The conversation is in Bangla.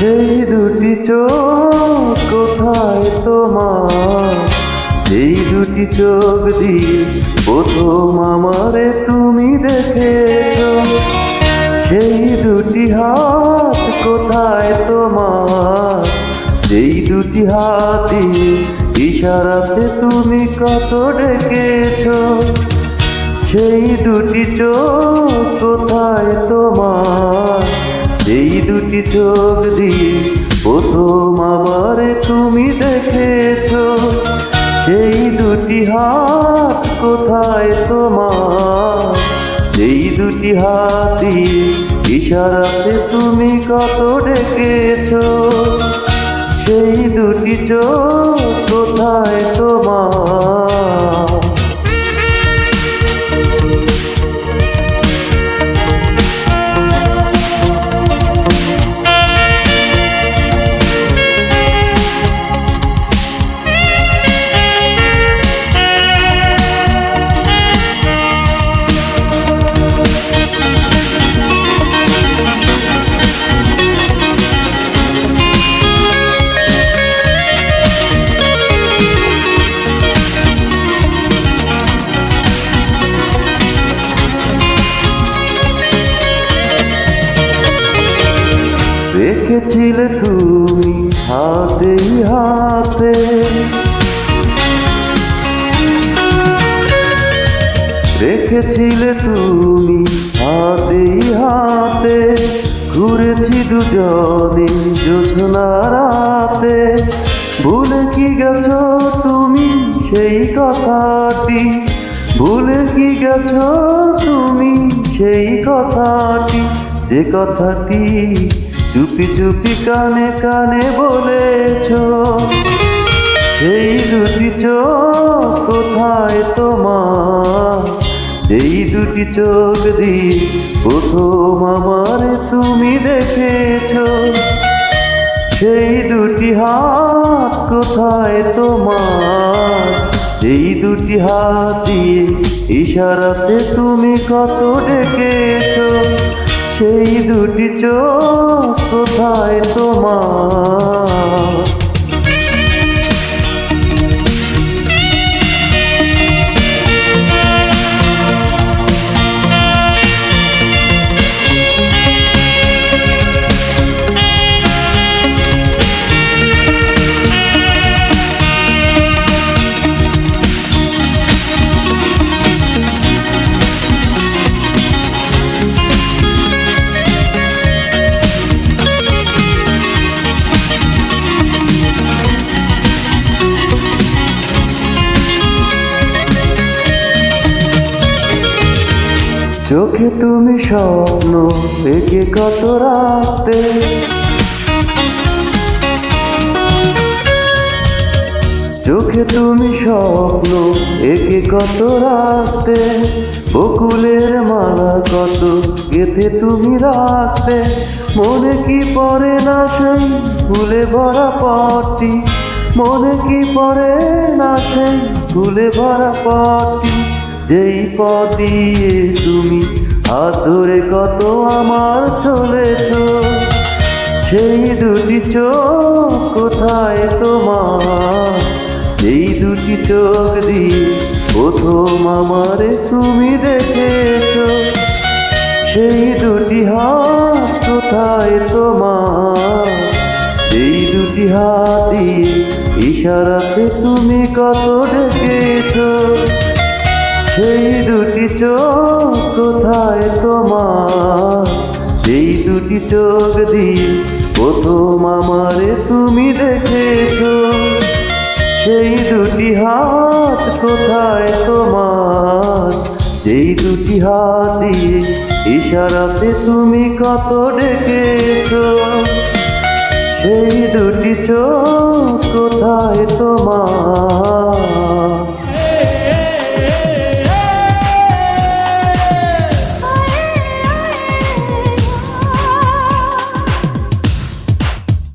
সেই দুটি চোখ কোথায় তোমার? এই দুটি চোখ দিয়ে প্রথম আমারে তুমি দেখেছ। সেই দুটি হাত কোথায় তোমার? যেই দুটি হাত দিয়ে ইশারাতে তুমি কত ডেকেছ? সেই দুটি চোখ কোথায় তোমার? দুটি চোখ দিয়ে প্রথম আবারে তুমি দেখেছ। সেই দুটি হাত কোথায় তোমার? এই দুটি হাত দিয়ে ইশারাতে তুমি কত ডেকেছ? সেই দুটি চোখ কোথায় তোমার? রেখেছিলে তুমি হাতে হাতে। রেখেছিলে তুমি হাতে হাতে। ঘুরেছি দুজনে যোজনা রাতে। ভুলে কি গেছো তুমি সেই কথাটি? ভুলে কি গেছো তুমি সেই কথাটি? যে কথাটি চুপি চুপি কানে কানে বলেছ, সেই দুটি চোখ কোথায় তোমার? এই দুটি চোখ দিয়ে প্রথম আমার তুমি দেখেছ, সেই দুটি হাত কোথায় তোমার? এই দুটি হাত দিয়ে ইশারাতে তুমি কত ডেকেছ সেই দুটি চোখ কোথায় তোমার? চোখে তুমি স্বপ্ন, একে কত রাতে? চোখে তুমি স্বপ্ন, একে কত রাখতে বকুলের মালা কত গেথে তুমি রাখতে মনে কি পরে না সেই ফুলে ভরা পটি মনে কি পরে না সেই ফুলে ভরা পটি যেই পথ দিয়ে তুমি হাত ধরে কত আমার চলেছ, সেই দুটি চোখ কোথায় তোমার? এই দুটি চোখ দিয়ে প্রথম আমারে তুমি দেখেছ, সেই দুটি হাত কোথায় তোমার? এই দুটি হাত দিয়ে ইশারাতে তুমি কত সেই দুটি চোখ কোথায় তোমার? এই দুটি চোখ দিয়ে প্রথম আমারে তুমি দেখেছ। সেই দুটি হাত কোথায় তোমার? যেই দুটি হাত দিয়ে ইশারাতে তুমি কত ডেকেছ? সেই দুটি চোখ কোথায় তোমার?